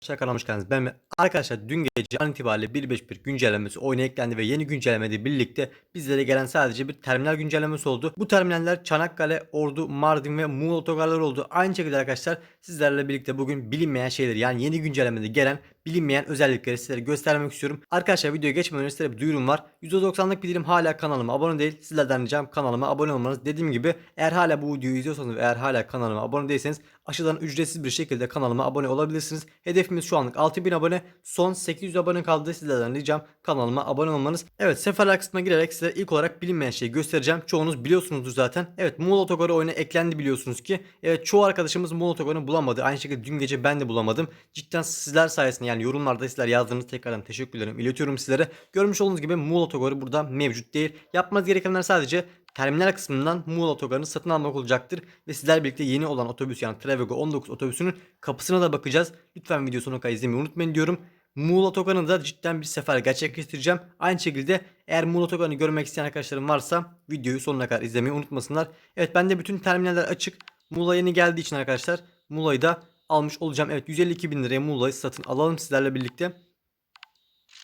Şaka hoş. Ben Mehmet. Arkadaşlar dün gece an itibariyle 1.5.1 güncellemesi oyuna eklendi ve yeni güncellemede birlikte bizlere gelen sadece bir terminal güncellemesi oldu. Bu terminaller Çanakkale, Ordu, Mardin ve Muğla otogarları oldu. Aynı şekilde arkadaşlar sizlerle birlikte bugün bilinmeyen şeyleri yani yeni güncellemede gelen bilinmeyen özellikleri sizlere göstermek istiyorum. Arkadaşlar videoya geçmeden önce bir duyurum var. %90'lık bir dilim hala kanalıma abone değil. Sizlerden ricam kanalıma abone olmanız. Dediğim gibi eğer hala bu videoyu izliyorsanız ve eğer hala kanalıma abone değilseniz aşağıdan ücretsiz bir şekilde kanalıma abone olabilirsiniz. Hedefimiz şu anlık 6000 abone. Son 800 abone kaldı. Sizlerden ricam kanalıma abone olmanız. Evet seferler kısmına girerek size ilk olarak bilinmeyen şeyi göstereceğim. Çoğunuz biliyorsunuzdur zaten. Evet Muğla Otogarı oyuna eklendi biliyorsunuz ki. Evet çoğu arkadaşımız Muğla Otogarı'nı bulamadı. Aynı şekilde dün gece ben de bulamadım. Cidden sizler sayesinde yani yorumlarda sizler yazdığınız tekrardan teşekkürlerimi iletiyorum sizlere. Görmüş olduğunuz gibi Muğla Otogarı burada mevcut değil. Yapmanız gerekenler sadece terminal kısmından Muğla Otogarı'nı satın almak olacaktır. Ve sizler birlikte yeni olan otobüs yani Travego 19 otobüsünün kapısına da bakacağız. Lütfen video sonuna kadar izlemeyi unutmayın diyorum. Muğla Otogarı'nı da cidden bir sefer gerçekleştireceğim. Aynı şekilde eğer Muğla Otogarı'nı görmek isteyen arkadaşlarım varsa videoyu sonuna kadar izlemeyi unutmasınlar. Evet bende bütün terminaller açık. Muğla yeni geldiği için arkadaşlar Muğla'yı da almış olacağım. Evet 152 bin liraya Muğla'yı satın alalım sizlerle birlikte.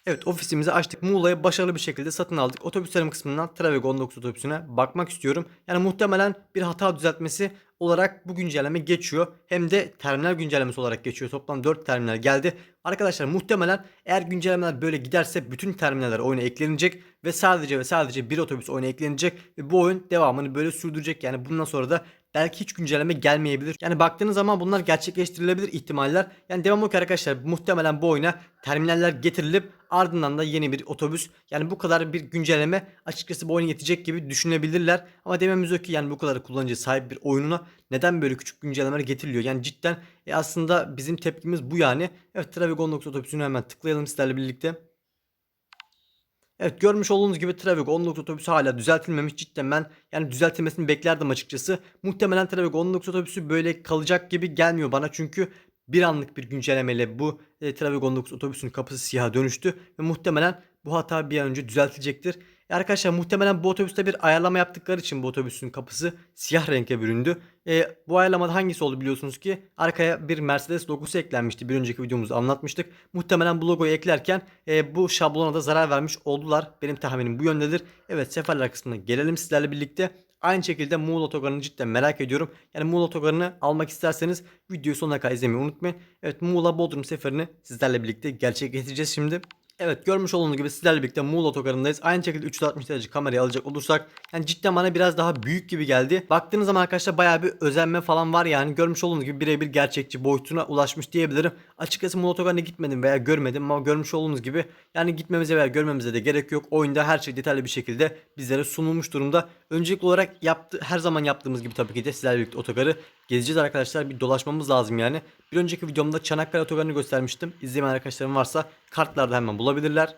Evet ofisimizi açtık. Muğla'yı başarılı bir şekilde satın aldık. Otobüslerim kısmından Travego 19 otobüsüne bakmak istiyorum. Yani muhtemelen bir hata düzeltmesi olarak bu güncelleme geçiyor. Hem de terminal güncellemesi olarak geçiyor. Toplam 4 terminal geldi. Arkadaşlar muhtemelen eğer güncellemeler böyle giderse bütün terminaller oyuna eklenecek ve sadece ve sadece bir otobüs oyuna eklenecek ve bu oyun devamını böyle sürdürecek. Yani bundan sonra da belki hiç güncelleme gelmeyebilir. Yani baktığınız zaman bunlar gerçekleştirilebilir ihtimaller. Yani devam ki arkadaşlar muhtemelen bu oyuna terminaller getirilip ardından da yeni bir otobüs. Yani bu kadar bir güncelleme açıkçası bu oyuna yetecek gibi düşünebilirler. Ama dememiz o ki yani bu kadar kullanıcı sahip bir oyununa neden böyle küçük güncellemeler getiriliyor? Yani cidden e aslında bizim tepkimiz bu yani. Evet Travego 19 otobüsünü hemen tıklayalım sizlerle birlikte. Evet görmüş olduğunuz gibi Travego 19 otobüsü hala düzeltilmemiş. Cidden ben yani düzeltilmesini beklerdim açıkçası. Muhtemelen Travego 19 otobüsü böyle kalacak gibi gelmiyor bana. Çünkü bir anlık bir güncellemeyle bu e, Travego 19 otobüsünün kapısı siyaha dönüştü. Ve muhtemelen bu hata bir an önce düzeltilecektir. Arkadaşlar muhtemelen bu otobüste bir ayarlama yaptıkları için bu otobüsün kapısı siyah renkle büründü. E, bu ayarlamada hangisi oldu biliyorsunuz ki arkaya bir Mercedes logosu eklenmişti. Bir önceki videomuzda anlatmıştık. Muhtemelen bu logoyu eklerken e, bu şablona da zarar vermiş oldular. Benim tahminim bu yöndedir. Evet seferler kısmına gelelim sizlerle birlikte. Aynı şekilde Muğla Otogarı'nı cidden merak ediyorum. Yani Muğla Otogarı'nı almak isterseniz videoyu sonuna kadar izlemeyi unutmayın. Evet Muğla Bodrum seferini sizlerle birlikte gerçekleştireceğiz şimdi. Evet görmüş olduğunuz gibi sizlerle birlikte Muğla otogarındayız. Aynı şekilde 360 derece kamerayı alacak olursak yani cidden bana biraz daha büyük gibi geldi. Baktığınız zaman arkadaşlar bayağı bir özenme falan var yani. Görmüş olduğunuz gibi birebir gerçekçi boyutuna ulaşmış diyebilirim. Açıkçası Muğla otogarına gitmedim veya görmedim ama görmüş olduğunuz gibi yani gitmemize veya görmemize de gerek yok. Oyunda her şey detaylı bir şekilde bizlere sunulmuş durumda. Öncelikli olarak yaptı, her zaman yaptığımız gibi tabii ki de sizlerle birlikte otogarı gezeceğiz arkadaşlar. Bir dolaşmamız lazım yani. Bir önceki videomda Çanakkale otogarını göstermiştim. İzlemeyen arkadaşlarım varsa kartlarda hemen bulabilirler.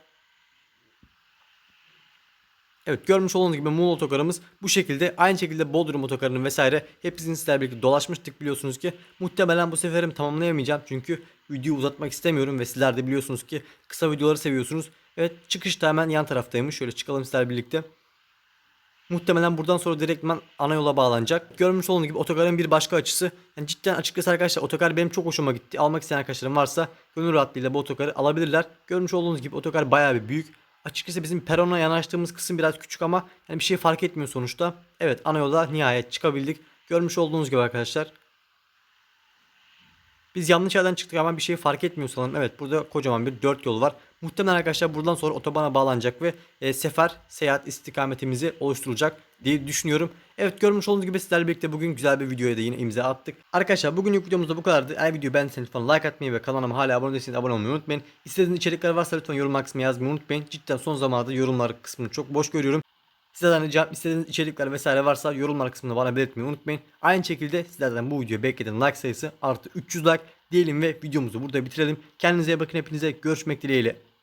Evet görmüş olduğunuz gibi Muğla otogarımız bu şekilde aynı şekilde Bodrum otogarının vesaire hepsini sizlerle birlikte dolaşmıştık biliyorsunuz ki muhtemelen bu seferim tamamlayamayacağım çünkü videoyu uzatmak istemiyorum ve sizler de biliyorsunuz ki kısa videoları seviyorsunuz. Evet çıkış da hemen yan taraftaymış şöyle çıkalım sizlerle birlikte. Muhtemelen buradan sonra direktman ana yola bağlanacak. Görmüş olduğunuz gibi otogarın bir başka açısı. Yani cidden açıkçası arkadaşlar otogar benim çok hoşuma gitti. Almak isteyen arkadaşlarım varsa gönül rahatlığıyla bu otogarı alabilirler. Görmüş olduğunuz gibi otogar bayağı bir büyük. Açıkçası bizim perona yanaştığımız kısım biraz küçük ama yani bir şey fark etmiyor sonuçta. Evet ana yola nihayet çıkabildik. Görmüş olduğunuz gibi arkadaşlar. Biz yanlış yerden çıktık ama bir şey fark etmiyor sanırım. Evet burada kocaman bir dört yol var. Muhtemelen arkadaşlar buradan sonra otobana bağlanacak ve e, sefer seyahat istikametimizi oluşturacak diye düşünüyorum. Evet görmüş olduğunuz gibi sizlerle birlikte bugün güzel bir videoya da yine imza attık. Arkadaşlar bugünlük videomuz da bu kadardı. Eğer videoyu beğendiyseniz lütfen like atmayı ve kanalıma hala abone değilseniz abone olmayı unutmayın. İstediğiniz içerikler varsa lütfen yorum kısmına yazmayı unutmayın. Cidden son zamanlarda yorumlar kısmını çok boş görüyorum. Sizlerden ricam istediğiniz içerikler vesaire varsa yorumlar kısmında bana belirtmeyi unutmayın. Aynı şekilde sizlerden bu videoya beklediğim like sayısı artı 300 like diyelim ve videomuzu burada bitirelim. Kendinize iyi bakın hepinize görüşmek dileğiyle.